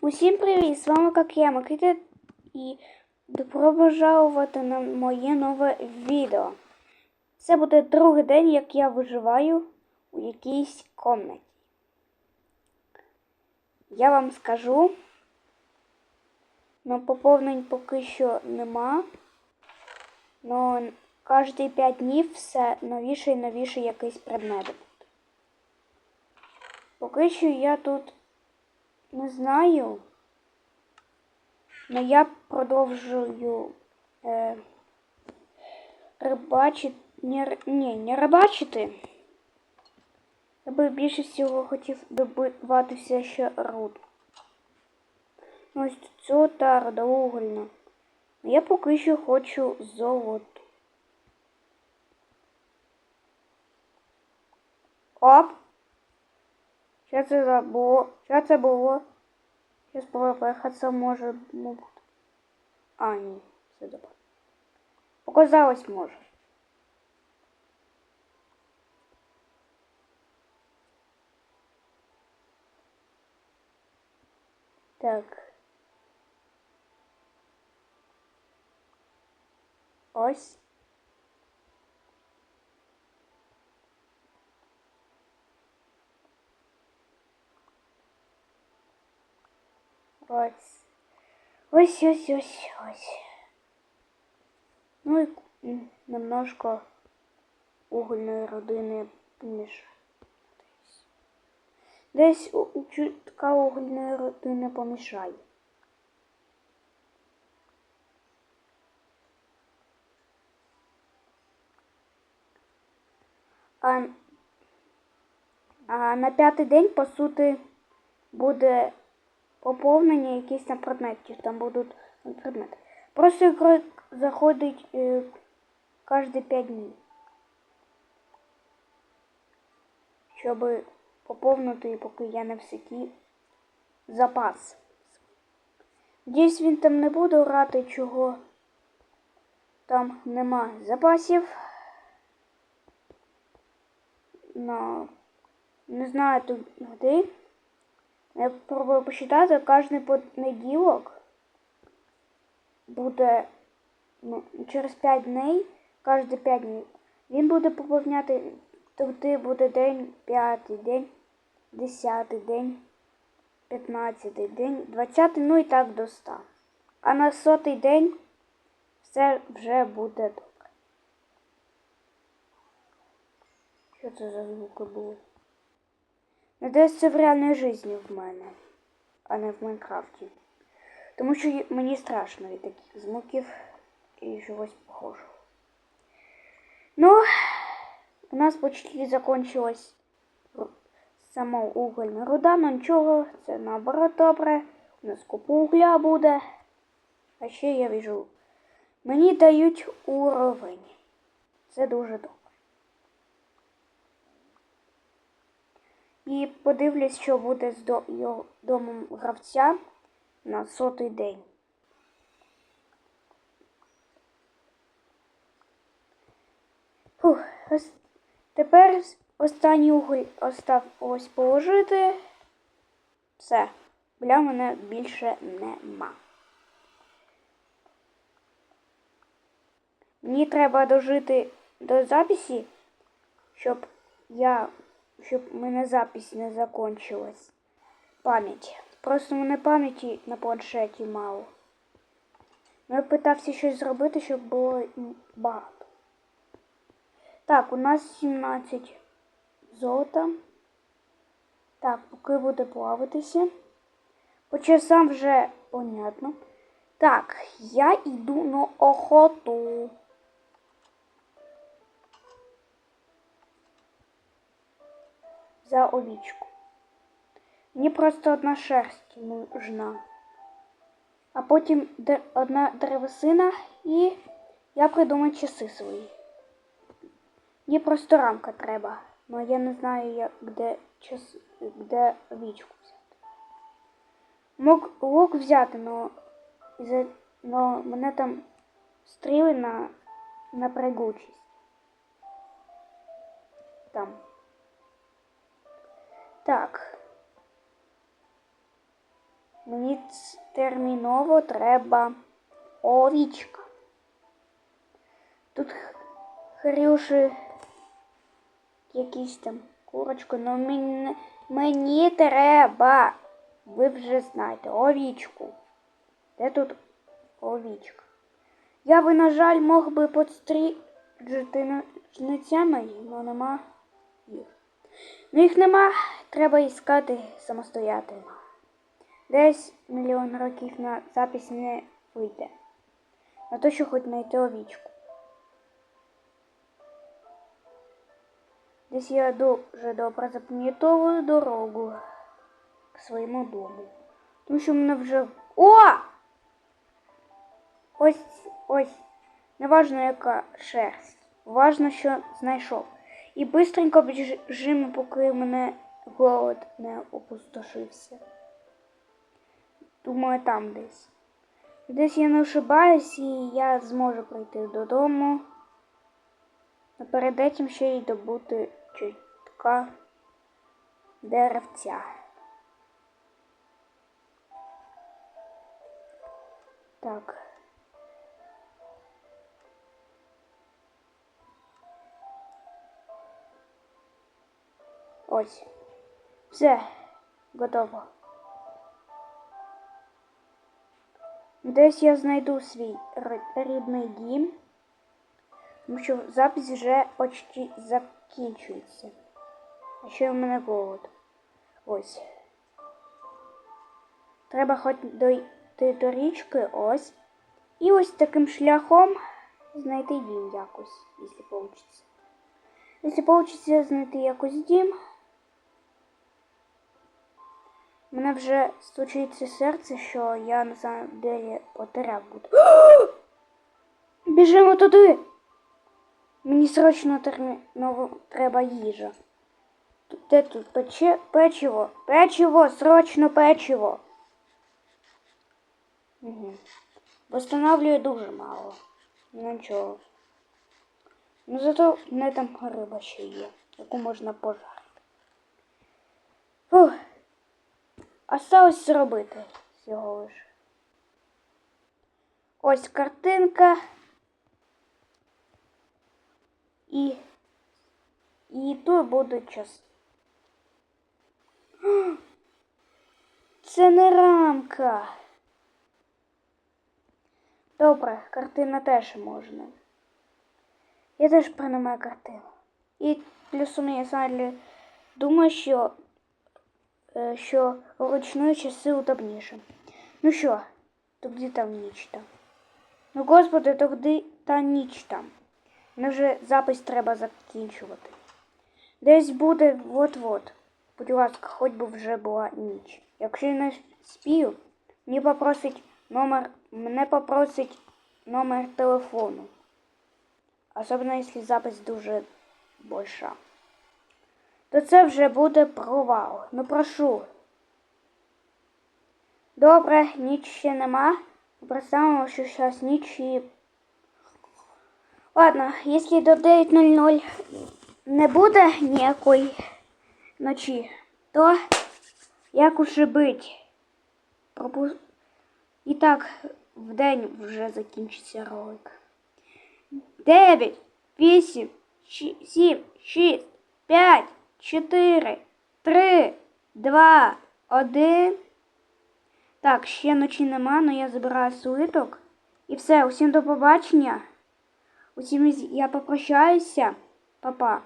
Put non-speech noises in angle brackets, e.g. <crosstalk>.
Усім привіт! З вами як я, Микита, і добро пожалувати на моє нове відео. Це буде другий день, як я виживаю у якійсь комнаті. Я вам скажу, но поповнень поки що нема. Но кожні 5 днів все новіше і новіше якийсь предмет. Поки що я тут не знаю. Но я продовжую е, рибачити. Не, ні, не рибачити. Я би більше всього хотів добивати все ще руду. Ну, Ось цю та родоугольна. Я поки що хочу золото. Оп! Що це було? Що це було? ПВП це може бути. А, ні, все добре. Показалось може. Так. Ось. Ось. Ось, ось, ось, ось. Ну і немножко угольної родини між. Десь чутка угольної родини помішає. А, а на п'ятий день, по суті, буде поповнення якісь на предметів. Там будуть предмети. Просто ігрок заходить е, кожні 5 днів. Щоб поповнити, поки я не в сеті, запас. Надіюсь, він там не буде грати, чого там нема запасів. Но не знаю тут де. Я пробую посчитати, кожний понеділок буде ну, через 5 днів, кожні 5 днів. Він буде поповняти, тобто буде день 5, день 10, день 15, день 20, ну і так до 100. А на сотий день все вже буде добре. Що це за звуки були? Надеюсь, це в реальній житті в мене, а не в Майнкрафті. Тому що мені страшно від таких звуків і чогось похожого. Ну, у нас почти сама угольна руда, но нічого, це наоборот добре. У нас купа угля буде. А ще я віжу. Мені дають уровень. Це дуже добре. І подивлюсь, що буде з його домом гравця на сотий день. Фух, ось тепер останній уголь остав ось положити. Все, для мене більше нема. Мені треба дожити до записі, щоб я, щоб в мене запись не закончилась. Пам'ять. Просто в мене пам'яті на планшеті мало. Ну, я питався щось зробити, щоб було багато. Так, у нас 17 золота. Так, поки буде плаватися. По часам вже понятно. Так, я йду на охоту. За овічку. Мені просто одна шерсть нужна. А потім одна древесина і я придумаю часи свої. Мені просто рамка треба. але я не знаю, як, де, час, де овічку взяти. Мог лук взяти, но, но мене там стріли на, на пригучість. Там. Так. Мені терміново треба овічка. Тут х- хрюши якісь там курочку, але мені, мені треба. Ви вже знаєте, овічку. Де тут овічка? Я би, на жаль, мог би підстріжити ножницями, але нема їх. Ну їх нема, треба іскати самостоятельно. Десь мільйон років на запис не вийде. На то, що хоч знайти овічку. Десь я дуже добре запам'ятовую дорогу к своєму дому. Тому що мене вже. О! Ось ось. Неважно, яка шерсть. Важно, що знайшов. І бистренько біжимо, поки мене голод не опустошився. Думаю, там десь. Десь я не ошибаюсь, і я зможу прийти додому. Перед этим ще й добути чутка деревця. Так. Ось. Все, готово. Десь я знайду свій рідний дім, тому що запис вже почти закінчується. А ще в мене голод. Ось. Треба хоч дойти до річки, ось. І ось таким шляхом знайти дім якось, якщо вийде. Якщо вийде знайти якось дім, мене вже стучиться серце, що я на самом деле потеряв буду. <gasps> Біжимо туди. Мені срочно терміново треба їжа. Де тут пече печиво? Печиво, срочно печиво. Угу. Восстанавливаю дуже мало. Ну нічого. Ну зато не там риба ще є, яку можна пожарити. Фух. Осталось зробити всього лиш. Ось картинка. І. І тут буде час. Це не рамка. Добре, картина теж можна. Я теж приймаю картину. І плюсом я взагалі думаю, що, що вручну часи удобніше. Ну що, тоді там ніч там. Ну, господи, тоді та ніч там. Мені вже запис треба закінчувати. Десь буде от-от. Будь ласка, хоч би вже була ніч. Якщо я не спію, мені попросить номер, мене попросить номер телефону. Особливо, якщо запис дуже більша. То це вже буде провал. Ну прошу. Добре, ніч ще нема. Представимо, що зараз ніч і... Ладно, якщо до 9.00 не буде ніякої ночі, то як уже бить? Пропу... І так, в день вже закінчиться ролик. 9, 8, 7, 6, 5, 4, 3, 2, 1. Так, ще ночі нема, але я забираю слиток. І все, усім до побачення. Усім я попрощаюся. Па-па.